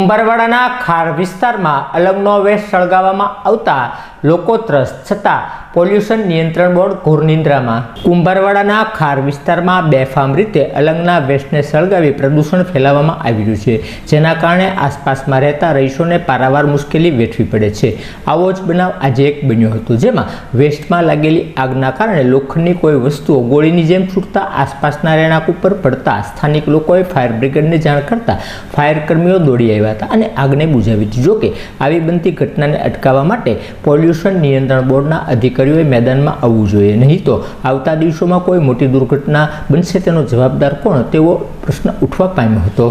કુંભારવાડાના ખાર વિસ્તારમાં અલગનો વેશ સળગાવવામાં આવતા લોકો ત્રસ્ત છતાં પોલ્યુશન નિયંત્રણ બોર્ડ ઘોર નિંદ્રામાં. કુંભારવાડાના ખાર વિસ્તારમાં બેફામ રીતે અલંગના વેસ્ટને સળગાવી પ્રદૂષણ ફેલાવવામાં આવી રહ્યું છે, જેના કારણે આસપાસમાં રહેતા રહીશોને પારાવાર મુશ્કેલી વેઠવી પડે છે. આવો જ બનાવ આજે એક બન્યો હતો, જેમાં વેસ્ટમાં લાગેલી આગના કારણે લોખંડની કોઈ વસ્તુઓ ગોળીની જેમ છૂટતા આસપાસના રહેણાંક ઉપર પડતા સ્થાનિક લોકોએ ફાયર બ્રિગેડને જાણ કરતા ફાયર કર્મીઓ દોડી આવ્યા હતા અને આગને બુઝાવી હતી જોકે, આવી બનતી ઘટનાને અટકાવવા માટે પોલ્યુશન નિયંત્રણ બોર્ડના અધિકારીઓએ મેદાનમાં આવવું જોઈએ નહીં તો આવતા દિવસોમાં કોઈ મોટી દુર્ઘટના બનશે તેનો જવાબદાર કોણ? તેવો પ્રશ્ન ઉઠવા પામ્યો હતો.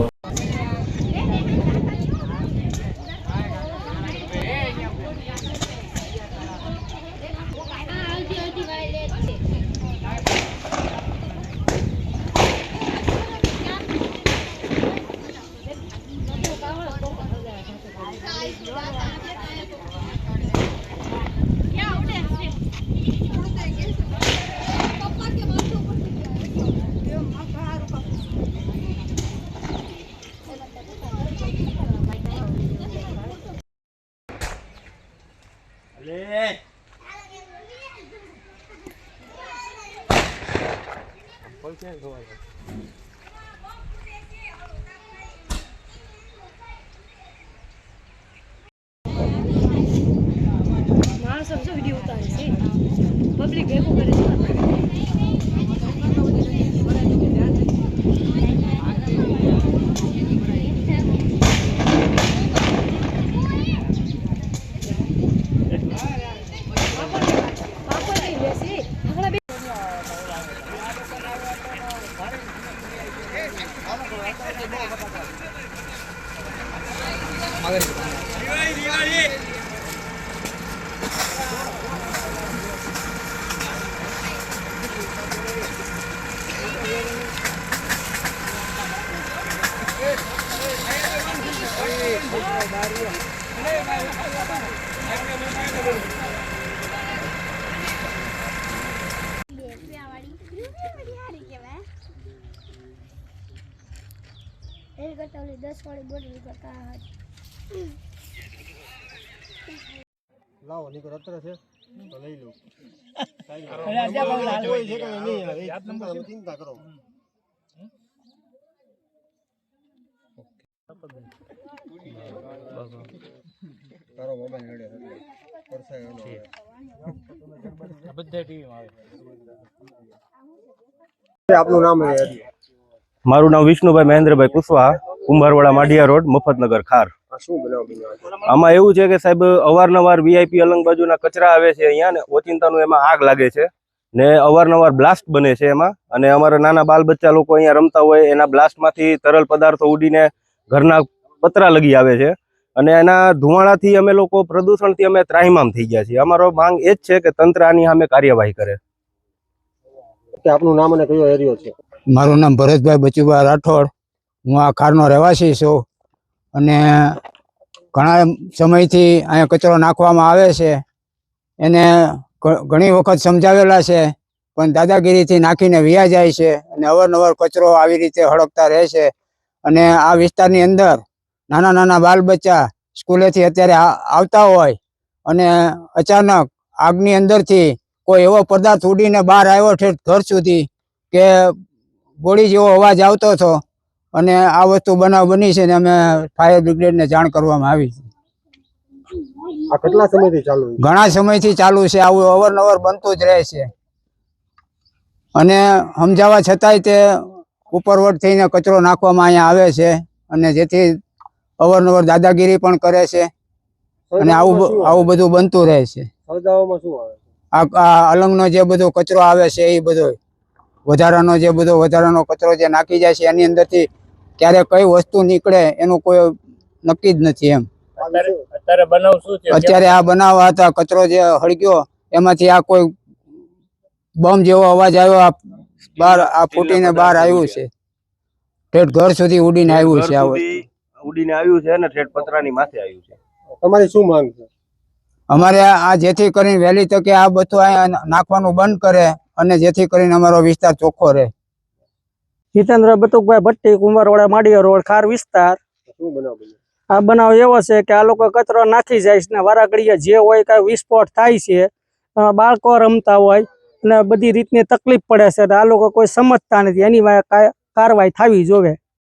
માણસો જો વીડિયો ઉતારે છે. પબ્લિક ભેગું કરે છે. બે એની કરતાં ઓલી દસ વાળી બોટલ કરતા હારી. લાવો નીકળ અત્યારે છે તો લઈ લો જોઈ છે કે નહીં આવે એ તમે ચિંતા કરો તારો મોબાઈલ રેડે પરસાય એનો આવે. આપનું નામ એ હજી. મારું નામ વિષ્ણુભાઈ મહેન્દ્રભાઈ કુશવાહા કુંભારવાડા માઢિયા રોડ મફતનગર ખાર? આમાં એવું છે કે સાહેબ અવારનવાર વીઆઈપી અલંગ બાજુના કચરા આવે છે અહીંયા ને ઓચિંતાનું એમાં આગ લાગે છે ને અવારનવાર બ્લાસ્ટ બને છે એમાં અને અમારા નાના બાલ બચ્ચા લોકો અહીંયા રમતા હોય એના બ્લાસ્ટમાંથી તરલ પદાર્થો ઉડીને ઘરના પતરા લગી આવે છે અને એના ધુમાડાથી અમે લોકો પ્રદૂષણથી અમે ત્રાહિમામ થઈ ગયા છીએ. અમારો માંગ એ જ છે કે તંત્ર આની સામે કાર્યવાહી કરે. આપનું નામ અને કયો એરિયો છે? મારું નામ ભરતભાઈ બચુભાઈ રાઠોડ. હું આ ખારનો રહેવાસી છું અને ઘણા સમયથી અહીંયા કચરો નાખવામાં આવે છે. એને ઘણી વખત સમજાવેલા છે, પણ દાદાગીરીથી નાખીને વ્યા જાય છે અને અવારનવાર કચરો આવી રીતે હડકતા રહે છે. અને આ વિસ્તારની અંદર નાના નાના બાલ બચ્ચા સ્કૂલેથી અત્યારે આવતા હોય અને અચાનક આગની અંદરથી કોઈ એવો પદાર્થ ઉડીને બહાર આવ્યો છે ઘર સુધી કે ગોળી જેવો અવાજ આવતો હતો અને આ વસ્તુ બનાવ બની છે ને અમે ફાયર બ્રિગેડને જાણ કરવામાં આવી છે. કેટલા સમયથી ચાલુ ઘણા સમયથી ચાલુ છે આવું અવારનવાર બનતું જ રહે છે. અને સમજાવવા છતાંય તે ઉપરવટ થઈને કચરો નાખવામાં અહીંયા આવે છે અને જેથી અવારનવાર દાદાગીરી પણ કરે છે અને આવું આવું બધું બનતું રહે છે. આ અલંગનો જે બધો કચરો આવે છે એ બધો વધારાનો જે બધો વધારાનો કચરો જે નાખી જાય છે એની અંદરથી ક્યારે કઈ વસ્તુ નીકળે એનું કોઈ નક્કી જ નથી એમ. અત્યારે બનાવ શું છે? અત્યારે આ બનાવવા હતા કચરો જે હળગ્યો એમાંથી આ કોઈ બોમ્બ જેવો અવાજ આવ્યો આ બહાર આ ફૂટીને બહાર આવ્યું છે? ઠેઠ ઘર સુધી ઉડીને આવ્યું છે ઉડીને આવ્યું છે અને ઠેઠ પતરાની માથે આવ્યું છે. તમારી શું માંગ છે? અમારે આ જેથી કરીને વહેલી તકે આ બધું નાખવાનું બંધ કરે અને જેથી કરીને અમારો વિસ્તાર ચોખ્ખો રહે. જીતેન્દ્ર બતુકભાઈ ભટ્ટી કુંભારવાડા માડિયા રોડ ખાર વિસ્તાર. શું બનાવ બન્યો? આ બનાવ એવો છે કે આ લોકો કચરો નાખી જાય છે ને વારાઘડીએ જે હોય કાંઈ વિસ્ફોટ થાય છે બાળકો રમતા હોય અને બધી રીતની તકલીફ પડે છે આ લોકો કોઈ સમજતા નથી. એની કારવાઈ થવી જોવે.